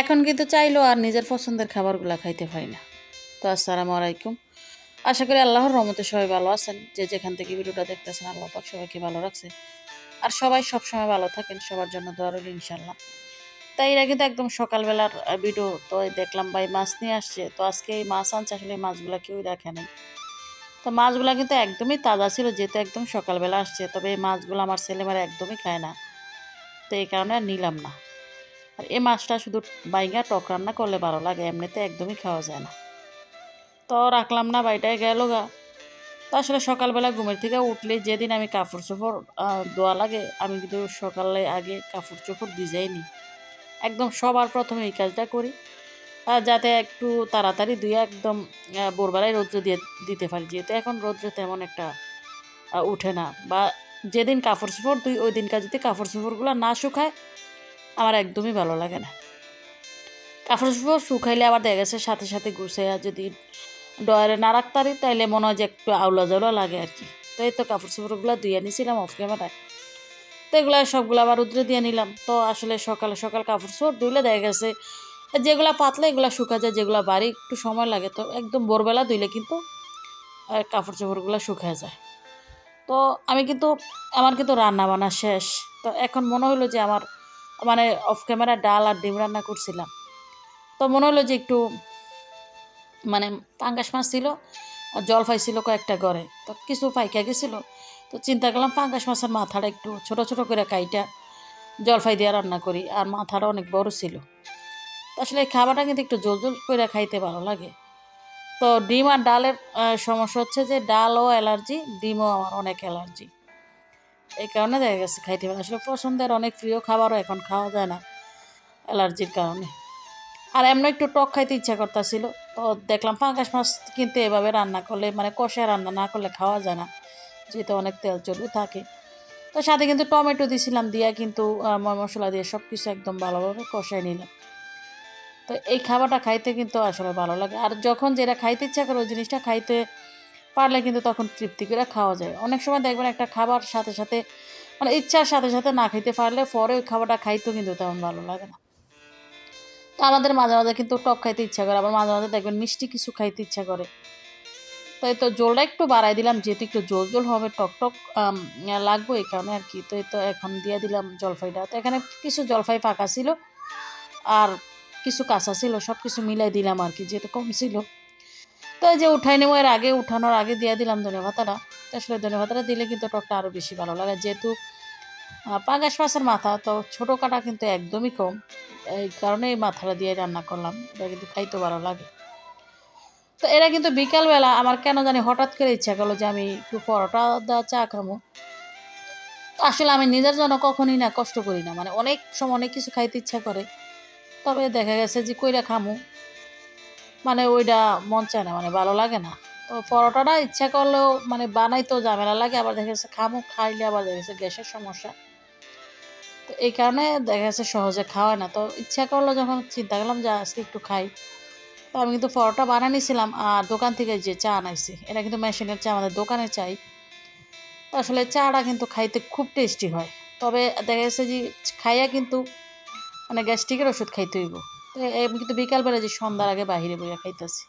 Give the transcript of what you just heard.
এখন কিন্তু চাইলেও আর নিজের পছন্দের খাবারগুলো খাইতে পারি না। তো আসসালামু আলাইকুম। আশা করি আল্লাহর রহমতে সবাই ভালো আছেন। যে যেখান থেকে ভিডিওটা দেখতেছেন, আল্লাহ পাক সবাইকে ভালো রাখছে। আর সবাই সবসময় ভালো থাকেন, সবার জন্য দোয়া রইল ইনশাল্লাহ তাই এরা কিন্তু একদম সকালবেলার ভিডিও তো দেখলাম ভাই মাছ নিয়ে আসছে। তো আজকে এই মাছ আনছে, আসলে এই মাছগুলো কেউই রাখে নাই। তো মাছগুলো কিন্তু একদমই তাজা ছিল, যেহেতু একদম সকালবেলা আসছে। তবে এই মাছগুলো আমার ছেলেমেয়েরা একদমই খায় না। তো এই কারণে আর নিলাম না। আর এই মাছটা শুধু বাইঙ্গা টক রান্না করলে ভালো লাগে, এমনিতে একদমই খাওয়া যায় না। তো রাখলাম না বাড়িটায়, গেল গা। তো আসলে সকালবেলা ঘুমের থেকে উঠলে যেদিন আমি কাপড় চোপড় ধোয়া লাগে, আমি কিন্তু সকালে আগে কাপড় চোপড় ভিজাই নিই একদম সবার প্রথমে এই কাজটা করি যাতে একটু তাড়াতাড়ি ধুয়ে একদম ভোরবেলায় রৌদ্র দিয়ে দিতে পারি, যেহেতু এখন রৌদ্র তেমন একটা উঠে না। বা যেদিন কাপড় চোপড় ধুই, ওই দিনকার যদি কাপড় চোপড়গুলো না শুকায় আমার একদমই ভালো লাগে না। কাপড় চোপড় শুকাইলে আবার দেখা গেছে সাথে সাথে গুছাইয়া যদি ডয়ারে না রাখতে পারি তাইলে মনে হয় যে একটু আউলা জাউলা লাগে আর কি। তো এই তো কাপড় চোপড়গুলো ধুয়ে নিয়েছিলাম অফ ক্যামেরায় তো এগুলো সবগুলো আবার রুদ্রে দিয়ে নিলাম। তো আসলে সকালে সকাল কাপড় চোপড় ধুইলে দেখা গেছে, যেগুলো পাতলা এগুলো শুকা যায়, যেগুলো বাড়ি একটু সময় লাগে। তো একদম ভোরবেলা ধুইলে কিন্তু কাপড় চোপড়গুলো শুকায় যায়। তো আমি কিন্তু, আমার কিন্তু রান্না বান্না শেষ। তো এখন মনে হলো যে আমার মানে অফ ক্যামেরা ডাল আর ডিম রান্না করছিলাম। তো মনে হলো যে একটু মানে পাঙ্গাস মাছ ছিল, আর জলফাই ছিল কয়েকটা ঘরে। তো কিছু পাইকা গেছিল, তো চিন্তা করলাম পাঙ্গাস মাছের মাথাটা একটু ছোট ছোট করে কাইটা জলফাই দিয়ে রান্না করি, আর মাথাটা অনেক বড় ছিল। আসলে এই খাবারটা কিন্তু একটু জল জল করে খাইতে ভালো লাগে। তো ডিম আর ডালের সমস্যা হচ্ছে যে ডালও অ্যালার্জি, ডিমও আমার অনেক অ্যালার্জি। এই কারণে দেখা গেছে খাইতে পারে আসলে পছন্দের অনেক প্রিয় খাবারও এখন খাওয়া যায় না অ্যালার্জির কারণে। আর এমন একটু টক খাইতে ইচ্ছা করতেছিল, তো দেখলাম পাঙ্গাস মাছ কিন্তু এভাবে রান্না করলে মানে কষে রান্না না করলে খাওয়া যায় না, যেহেতু অনেক তেল চর্বি থাকে। তো সাথে কিন্তু টমেটো দিয়েছিলাম দিয়া কিন্তু মশলা দিয়ে সব কিছু একদম ভালোভাবে কষাই নিলাম। তো এই খাবারটা খাইতে কিন্তু আসলে ভালো লাগে। আর যখন যেটা খাইতে ইচ্ছা করে ওই জিনিসটা খাইতে পারলে কিন্তু তখন তৃপ্তি করে খাওয়া যায়। অনেক সময় দেখবেন একটা খাবার সাথে সাথে মানে ইচ্ছার সাথে সাথে না খাইতে পারলে পরে ওই খাবারটা খাইতেও কিন্তু তেমন ভালো লাগে না। তো আমাদের মাঝে মাঝে কিন্তু টক খাইতে ইচ্ছা করে, আবার মাঝে মাঝে দেখবেন মিষ্টি কিছু খাইতে ইচ্ছা করে। তো এই তো জলটা একটু বাড়াই দিলাম, যেহেতু একটু জল জল হবে, টক টক লাগবে এই কারণে আর কি। তো এই তো এখন দিয়ে দিলাম জলফাইটা। তো এখানে কিছু জলফাই ফাঁকা ছিল, আর কিছু কাঁচা ছিল সব কিছু মিলাই দিলাম আর কি, যেহেতু কম ছিল। তো যে উঠাই নেব এর আগে উঠানোর আগে দিয়ে দিলাম ধনে পাতাটা আসলে ধনে পাতাটা দিলে কিন্তু টকটা আরও বেশি ভালো লাগে। যেহেতু আহ, পাঙ্গাস মাছের মাথা তো ছোটো কাটা কিন্তু একদমই কম। এই কারণে এই মাথাটা দিয়ে রান্না করলাম। এটা কিন্তু খাইতে ভালো লাগে। তো এরা কিন্তু বিকালবেলা আমার কেন জানি হঠাৎ করে ইচ্ছা করল যে আমি একটু পরোটা দা চা খামো। তো আসলে আমি নিজের জন্য কখনই না কষ্ট করি না। মানে অনেক সময় অনেক কিছু খাইতে ইচ্ছা করে। তবে দেখা গেছে যে কইরা খামু। মানে ওইটা মন চায় না মানে ভালো লাগে না। তো পরোটাটা ইচ্ছা করলেও মানে বানাইতেও ঝামেলা লাগে, আবার দেখা গেছে খামু খাইলে আবার দেখা গেছে গ্যাসের সমস্যা। তো এই কারণে দেখা গেছে সহজে খাওয়ায় না। তো ইচ্ছা করল যখন চিন্তা করলাম যে আজকে একটু খাই। তো আমি কিন্তু পরোটা বানিয়ে নিয়েছিলাম, আর দোকান থেকে যে চা আনাইছি, এটা কিন্তু মেশিনের চা, আমাদের দোকানের চাই। আসলে চাটা কিন্তু খাইতে খুব টেস্টি হয়। তবে দেখা গেছে যে খাইয়া কিন্তু মানে গ্যাস্ট্রিকের ওষুধ খাইতে হইব। কিন্তু বিকালবেলা যে সন্ধ্যার আগে বাহিরে বইয়া খাইতেছি।